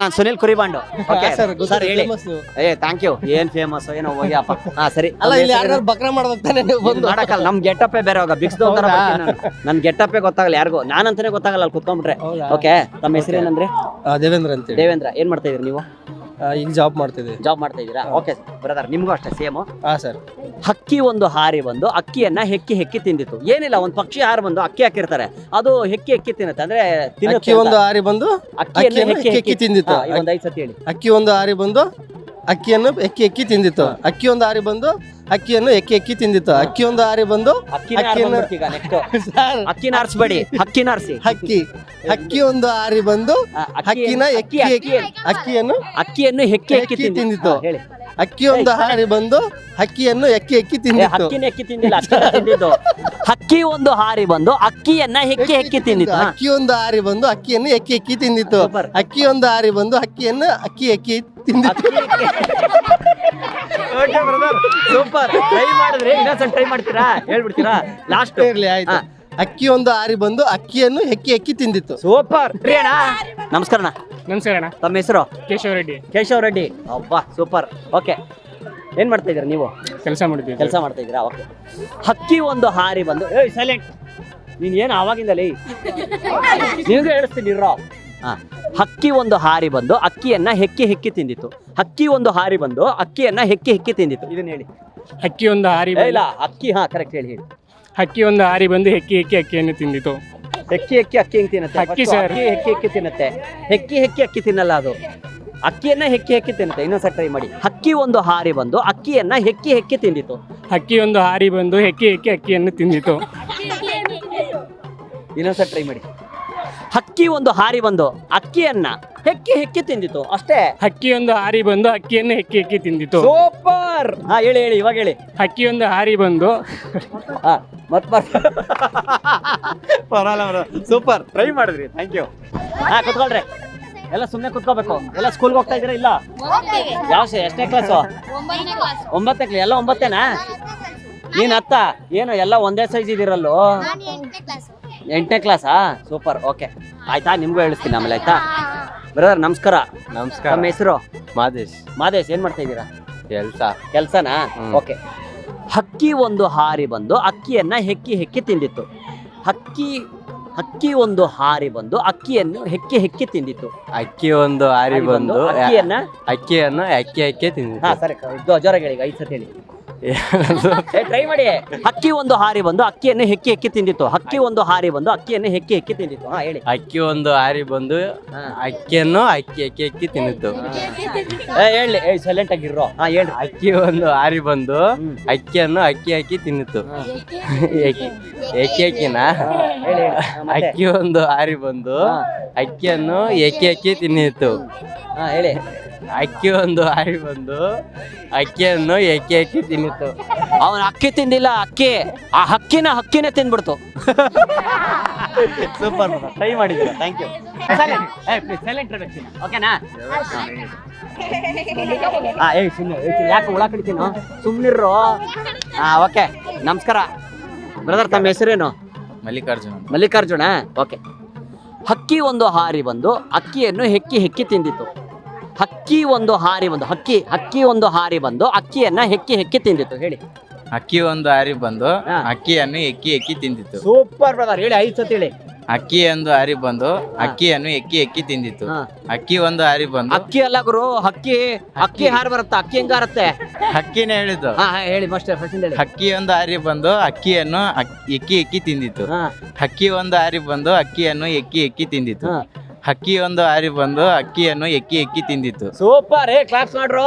ನಾನು Sunil ಕುರಿಬಾಂಡು. Okay sir sir ಹೇಳಿ. ಏ ಥ್ಯಾಂಕ್ ಯು ಏನ್ ಫೇಮಸ್ ಏನೋ ಹೋಗ್ಯಪ್ಪ. ಹಾ ಸರಿ. ಅಲ್ಲ ಇಲ್ಲಿ? ಯಾರು ಬಕ್ರ ಮಾಡ್ಬೇಕು ತಾನೆ ನೀವು ಬಂದು? ಮಾಡಕ್ಕಲ್ಲ ನಮ್ ಗೆಟಪ್ಪೇ ಬೇರೆ ಹೋಗ. ಬಿಕ್ಸ್ ತರ ಹೌದಾ? ನನ್. ಗೆಟಪ್ಪೇ ಗೊತ್ತಾಗಲ್ಲ ಯಾರಿಗೂ. ನಾನಂತಾನೆ ಗೊತ್ತಾಗಲ್ಲ ಅಲ್ಲಿ ಕುತ್ಕೊಂಡ್ಬಿಟ್ರೆ? ಓಕೆ ತಮ್ಮ ಹೆಸರು ಏನಂದ್ರೆ? ದೇವೇಂದ್ರ ಅಂತ ದೇವೇಂದ್ರ ಏನ್ ಮಾಡ್ತಾ ಇದೀರಿ ನೀವು? ಈಗ ಜಾಬ್ ಮಾಡ್ತಿದ್ದೆ. ಜಾಬ್ ಮಾಡ್ತಾ ಇದ್ದೀರಾ? ಓಕೆ ಬ್ರದರ್ ನಿಮ್ಗೂ ಅಷ್ಟೇ ಸೇಮ್ ಹಾ ಸರ್ ಹಕ್ಕಿ ಒಂದು ಹಾರಿ ಬಂದು ಅಕ್ಕಿಯನ್ನ ಹೆಕ್ಕಿ ಹೆಕ್ಕಿ ತಿಂದಿತ್ತು. ಏನಿಲ್ಲ ಒಂದು ಪಕ್ಷಿ ಹಾರಿ ಬಂದು ಅಕ್ಕಿ ಹಾಕಿರ್ತಾರೆ. ಅದು ಹೆಕ್ಕಿ ಹೆಕ್ಕಿ ತಿನ್ನುತ್ತೆ. ಅಂದ್ರೆ ತಿನ್ನುತ್ತೆ ಅಕ್ಕಿ ಒಂದು ಹಾರಿ ಬಂದು ಅಕ್ಕಿಯನ್ನು ಅಕ್ಕಿಯನ್ನು ಹೆಕ್ಕಿ ಹೆಕ್ಕಿ ತಿಂದಿತ್ತು. ಒಂದ್ ಐದ್ ಸತಿ ಹೇಳಿ. ಅಕ್ಕಿ ಒಂದು ಹಾರಿ ಬಂದು ಅಕ್ಕಿಯನ್ನು ಎಕ್ಕಿ ಎಕ್ಕಿ ತಿಂದಿತ್ತು. ಅಕ್ಕಿ ಒಂದು ಆರಿ ಬಂದು ಅಕ್ಕಿಯನ್ನು ಎಕ್ಕಿ ಎಕ್ಕಿ ತಿಂದಿತ್ತು. ಅಕ್ಕಿ ಒಂದು ಆರಿ ಬಂದು ಅಕ್ಕಿನ ಅಕ್ಕಿಯನ್ನು- ಅಕ್ಕಿ ನೆಕ್ಸ್ಟ್ ಅಕ್ಕಿ ಅಕ್ಕಿನ ಅಕ್ಕಿ ಅಕ್ಕಿ ಆರಿಸಿ ಹಕ್ಕಿ ಹಕ್ಕಿ ಒಂದು ಆರಿ ಬಂದು ಅಕ್ಕಿನ ಎಕ್ಕಿ ಎಕ್ಕಿ ಅಕ್ಕಿಯನ್ನು ಅಕ್ಕಿಯನ್ನು ಹೆಕ್ಕಿ ಹೆಕ್ಕಿ ಹೆಕ್ಕಿ ತಿಂದಿತ್ತು. ತಿಂದಿತ್ತು. ಹೇಳಿ. ಅಕ್ಕಿ ಒಂದು ಹಾರಿ ಬಂದು ಹಕ್ಕಿಯನ್ನು ಎಕ್ಕಿ ಎಕ್ಕಿ ತಿಂದ ಹಕ್ಕಿನ ಹೆಕ್ಕಿ ತಿಂದಿಲ್ಲ ಅಕ್ಕಿನ ತಿಂದಿದ್ದು. ಹಕ್ಕಿ ಒಂದು ಹಾರಿ ಬಂದು ಅಕ್ಕಿಯನ್ನ ಹೆಕ್ಕಿ ಹೆಕ್ಕಿ ತಿಂದಿತ್ತು ಹಾ. ಅಕ್ಕಿ ಒಂದು ಹಾರಿ ಬಂದು ಅಕ್ಕಿಯನ್ನು ಎಕ್ಕಿ ಎಕ್ಕಿ ತಿಂದಿತ್ತು. Super. ಅಕ್ಕಿ ಒಂದು ಹಾರಿ ಬಂದು ಅಕ್ಕಿಯನ್ನು ಅಕ್ಕಿ ಎಕ್ಕಿ ತಿಂದಿತ್ತು. ಸೂಪರ್. ಟ್ರೈ ಮಾಡಿದ್ರೆ ಇನ್ನೊಂದ್ಸಲ ಟ್ರೈ ಮಾಡ್ತೀರಾ? ಹೇಳ್ಬಿಡ್ತೀರಾ? ಲಾಸ್ಟ್ ಇರ್ಲಿ ಆಯ್ತು. ಅಕ್ಕಿ ಒಂದು ಹಾರಿ ಬಂದು ಅಕ್ಕಿಯನ್ನು ಹೆಕ್ಕಿ ಎಕ್ಕಿ ತಿಂದಿತ್ತು. ಸೂಪರ್. ನಮಸ್ಕಾರ ಅಣ್ಣ. ನಮಸ್ಕಾರ ಅಣ್ಣ. ತಮ್ಮ ಹೆಸರು? ಕೇಶವ ರೆಡ್ಡಿ. ಕೇಶವ್ ರೆಡ್ಡಿ. ಅಬ್ಬಾ ಸೂಪರ್ ಓಕೆ ಏನ್ ಮಾಡ್ತಾ ಇದೀರಾ ನೀವು? ಕೆಲಸ ಮಾಡಿದ್ವಿ ಕೆಲಸ ಮಾಡ್ತಾ ಇದೀರಾ ಓಕೆ ಹಕ್ಕಿ ಒಂದು ಹಾರಿ ಬಂದು ಏಯ್ ಸೈಲೆಂಟ್ ನೀನ್ ಏನು ಆವಾಗಿಂದಲೇ? ನಿಮಗೆ ಹೇಳಿಸ್ತೀನಿ ಇರೋ ಹಾ. ಹಕ್ಕಿ ಒಂದು ಹಾರಿ ಬಂದು ಅಕ್ಕಿಯನ್ನ ಹೆಕ್ಕಿ ಹೆಕ್ಕಿ ತಿಂದಿತ್ತು. ಹಕ್ಕಿ ಒಂದು ಹಾರಿ ಬಂದು ಅಕ್ಕಿಯನ್ನ ಹೆಕ್ಕಿ ಹೆಕ್ಕಿ ತಿಂದಿತ್ತು. ಇದನ್ನ ಹೇಳಿ. ಹಕ್ಕಿ ಒಂದು ಹಾರಿ ಏ, ಇಲ್ಲ ಅಕ್ಕಿ ಹಾ ಕರೆಕ್ಟ್ ಹೇಳಿ ಹೇಳಿ. ಹಕ್ಕಿ ಒಂದು ಹಾರಿ ಬಂದು ಹೆಕ್ಕಿ ಹೆಕ್ಕಿ ಅಕ್ಕಿಯನ್ನು ತಿಂದಿತು ಹೆಕ್ಕಿ ಹೆಕ್ಕಿ ಅಕ್ಕಿ ಹೆಂಗ್ ತಿನ್ನುತ್ತೆ? ಅಕ್ಕಿ First sir. ಅಕ್ಕಿ ಹೆಕ್ಕಿ ಹೆಕ್ಕಿ ತಿನ್ನುತ್ತೆ. ಹೆಕ್ಕಿ ಹೆಕ್ಕಿ ಅಕ್ಕಿ ತಿನ್ನಲ್ಲ ಅದು. ಅಕ್ಕಿಯನ್ನ ಹೆಕ್ಕಿ ಹೆಕ್ಕಿ ತಿನ್ನುತ್ತೆ. ಇನ್ನೊಂದ್ಸಲ ಟ್ರೈ ಮಾಡಿ. ಹಕ್ಕಿ ಒಂದು ಹಾರಿ ಬಂದು ಅಕ್ಕಿಯನ್ನ ಹೆಕ್ಕಿ ಹೆಕ್ಕಿ ತಿಂದಿತ್ತು. ಹಕ್ಕಿ ಒಂದು ಹಾರಿ ಬಂದು ಹೆಕ್ಕಿ ಹೆಕ್ಕಿ ಅಕ್ಕಿಯನ್ನು ತಿಂದಿತು ಇನ್ನೊಂದ್ಸಲ ಟ್ರೈ ಮಾಡಿ. ಹಕ್ಕಿ ಒಂದು ಹಾರಿ ಬಂದು ಅಕ್ಕಿಯನ್ನ ಹೆಕ್ಕಿ ಹೆಕ್ಕಿ ತಿಂದಿತ್ತು ಅಷ್ಟೇ? ಹಕ್ಕಿ ಒಂದು ಹಾರಿ ಬಂದು ಅಕ್ಕಿಯನ್ನು ಹೆಕ್ಕಿ ಹೆಕ್ಕಿ ತಿಂದಿತ್ತು ಸೂಪರ್! ಹಾ ಹೇಳಿ ಹೇಳಿ ಇವಾಗ ಹೇಳಿ. ಹಕ್ಕಿ ಒಂದು ಹಾರಿ ಬಂದು. ಹಾ ಮತ್ ಪರವಾಗಿಲ್ಲ ಸೂಪರ್. ಟ್ರೈ ಮಾಡಿದ್ರಿ. ಥ್ಯಾಂಕ್ ಯು ಹಾ ಕುತ್ಕೊಳ್ರಿ. ಎಲ್ಲ ಸುಮ್ಮನೆ ಕುತ್ಕೋಬೇಕು. ಎಲ್ಲ ಸ್ಕೂಲ್ಗೆ ಹೋಗ್ತಾ ಇದ್ದೀರಾ ಇಲ್ಲ? ಯಾವ ಯಾವ ಎಷ್ಟನೇ ಕ್ಲಾಸು ಒಂಬತ್ತನೇ ಕ್ಲಾಸ್ ಎಲ್ಲ ಒಂಬತ್ತೇನಾ? ನೀನ್ ಅತ್ತ ಏನು ಎಲ್ಲ ಒಂದೇ ಸೈಜ್ ಇದಿರಲ್ಲೋ ನಾನು ಎಂಟನೇ ಕ್ಲಾಸ್ ಎಂಟನೇ ಕ್ಲಾಸಾ ಸೂಪರ್ ಓಕೆ. ಆಯ್ತಾ? ನಿಮ್ಗೂ ಹೇಳಿಸ್ತೀನಿ ಆಮೇಲೆ ಆಯ್ತಾ? ಬ್ರದರ್ ನಮಸ್ಕಾರ. ನಮಸ್ಕಾರ. ನಮ್ಮ ಹೆಸರು? ಮಾದೇಶ್. ಮಾದೇಶ್ ಏನ್ ಮಾಡ್ತಾ ಇದ್ದೀರಾ? ಕೆಲಸ. ಕೆಲ್ಸನಾ? ಓಕೆ. ಹಕ್ಕಿ ಒಂದು ಹಾರಿ ಬಂದು ಅಕ್ಕಿಯನ್ನ ಹೆಕ್ಕಿ ಹೆಕ್ಕಿ ತಿಂದಿತ್ತು. ಹಕ್ಕಿ ಅಕ್ಕಿ ಒಂದು ಹಾರಿ ಬಂದು ಅಕ್ಕಿಯನ್ನು ಹೆಕ್ಕಿ ಹೆಕ್ಕಿ ತಿಂದಿತ್ತು. ಅಕ್ಕಿ ಒಂದು ಹಾರಿ ಬಂದು ಅಕ್ಕಿಯನ್ನ ಅಕ್ಕಿಯನ್ನು ಅಕ್ಕಿ ಅಕ್ಕಿ ಹಾ ತಿಂದಿತ್ತು ಸರಿ ಜೋರಾಗಿ ಹೇಳಿ ಐದು ಸತಿ ಹೇಳಿ. ಟ್ರೈ ಮಾಡಿ ಹಕ್ಕಿ ಒಂದು ಹಾರಿ ಬಂದು ಅಕ್ಕಿಯನ್ನು ಹೆಕ್ಕಿ ಹೆಕ್ಕಿ ತಿಂದಿತ್ತು ಹಕ್ಕಿ ಒಂದು ಹಾರಿ ಬಂದು ಅಕ್ಕಿಯನ್ನು ಹೆಕ್ಕಿ ಹೆಕ್ಕಿ ತಿಂದಿತ್ತು ಹಾ ಹೇಳಿ ಅಕ್ಕಿ ಒಂದು ಹಾರಿ ಬಂದು. ಅಕ್ಕಿಯನ್ನು ಅಕ್ಕಿ ಅಕ್ಕಿ ಅಕ್ಕಿ ತಿನ್ನಿತ್ತು ಏ ಹೇಳಿ ಏ ಸೈಲೆಂಟ್ ಆಗಿರೋ ಹಾ ಹೇಳ್ರಿ ಅಕ್ಕಿ ಒಂದು ಹಾರಿ ಬಂದು. ಅಕ್ಕಿಯನ್ನು ಅಕ್ಕಿ ಅಕ್ಕಿ ತಿನ್ನಿತ್ತು ಹಾ. ಅಕ್ಕಿ ಅಕ್ಕಿ ಅಕ್ಕಿನ ಹೇಳಿ ಹೇಳಿ. ಹಾ, ಮತ್ತೆ? ಅಕ್ಕಿ ಒಂದು ಹಾರಿ ಬಂದು. ಅಕ್ಕಿಯನ್ನು ಎಕ್ಕಿ ಅಕ್ಕಿ ತಿನ್ನಿತ್ತು ಹಾ ಹೇಳಿ. ಅಕ್ಕಿ ಒಂದು ಹಾರಿ ಬಂದು ಅಕ್ಕಿಯನ್ನು ಎಕ್ಕಿ ಅಕ್ಕಿ ತಿನ್ನಿತ್ತು? ಅವನ ಅಕ್ಕಿ ತಿಂದಿಲ್ಲ ಅಕ್ಕಿ. ಆ ಹಕ್ಕಿನ ಹಕ್ಕಿನೇ ತಿಂದ್ಬಿಡ್ತು. ಸೂಪರ್ ಟ್ರೈ ಮಾಡಿದ್ರು ಥ್ಯಾಂಕ್ ಯು ಸೈಲೆಂಟ್ ಓಕೆನಾ ಹಾ ಏಯ್ ಸುಮ್ಮನೆ ಯಾಕೆ ಹುಳ ಕಡಿತೀನೋ? ಸುಮ್ಮನಿರೋ ಹಾ ಓಕೆ ನಮಸ್ಕಾರ. ಬ್ರದರ್ ತಮ್ಮ ಹೆಸರೇನು? ಮಲ್ಲಿಕಾರ್ಜುನ ಮಲ್ಲಿಕಾರ್ಜುನ? ಓಕೆ ಹಕ್ಕಿ ಒಂದು ಹಾರಿ ಬಂದು ಅಕ್ಕಿಯನ್ನು ಹೆಕ್ಕಿ ಹೆಕ್ಕಿ ತಿಂದಿತ್ತು. ಹಕ್ಕಿ ಒಂದು ಹಾರಿ ಬಂದು ಹಕ್ಕಿ ಹಕ್ಕಿ ಒಂದು ಹಾರಿ ಬಂದು ಅಕ್ಕಿಯನ್ನ ಹೆಕ್ಕಿ ಹೆಕ್ಕಿ ತಿಂದಿತ್ತು ಹೇಳಿ. ಅಕ್ಕಿ ಒಂದು ಹಾರಿ ಬಂದು ಹಾ. ಅಕ್ಕಿಯನ್ನು ಎಕ್ಕಿ ಎಕ್ಕಿ ತಿಂದಿತ್ತು. ಸೂಪರ್ ಬ್ರದರ್ ಹೇಳಿ ಐದು ಸತಿ ಹೇಳಿ. ಅಕ್ಕಿ ಒಂದು ಹಾರಿ ಬಂದು ಅಕ್ಕಿಯನ್ನು ಎಕ್ಕಿ ಎಕ್ಕಿ ತಿಂದಿತ್ತು. ಹಾ. ಅಕ್ಕಿ ಒಂದು ಹಾರಿ ಬಂದು ಅಕ್ಕಿ ಅಲ್ಲ ಗುರು ಹಕ್ಕಿ ಅಕ್ಕಿ ಹಾರಿ ಬರುತ್ತೆ ಅಕ್ಕಿ ಹೆಂಗ ಹಾರತ್ತೆ? ಹಕ್ಕಿನೇ ಹೇಳಿದ್ದು. ಹಾ ಹಾ, ಹೇಳಿ ಮಾಸ್ಟರ್ ಫಸ್ಟ್ ಹೇಳಿ. ಹಕ್ಕಿ ಒಂದು ಹಾರಿ ಬಂದು ಅಕ್ಕಿಯನ್ನು ಅಕ್- ಎಕ್ಕಿ ಎಕ್ಕಿ ತಿಂದಿತ್ತು. ಹಾ. ಹಕ್ಕಿ ಒಂದು ಹಾರಿ ಬಂದು ಅಕ್ಕಿಯನ್ನು ಎಕ್ಕಿ ಎಕ್ಕಿ ತಿಂದಿತ್ತು. ಹಾ. ಹಕ್ಕಿ ಒಂದು ಹಾರಿ ಬಂದು ಅಕ್ಕಿಯನ್ನು ಎಕ್ಕಿ ಎಕ್ಕಿ ತಿಂದಿತ್ತು. ಸೂಪರ್ ಏ ಕ್ಲಾಪ್ಸ್ ಮಾಡ್ರು.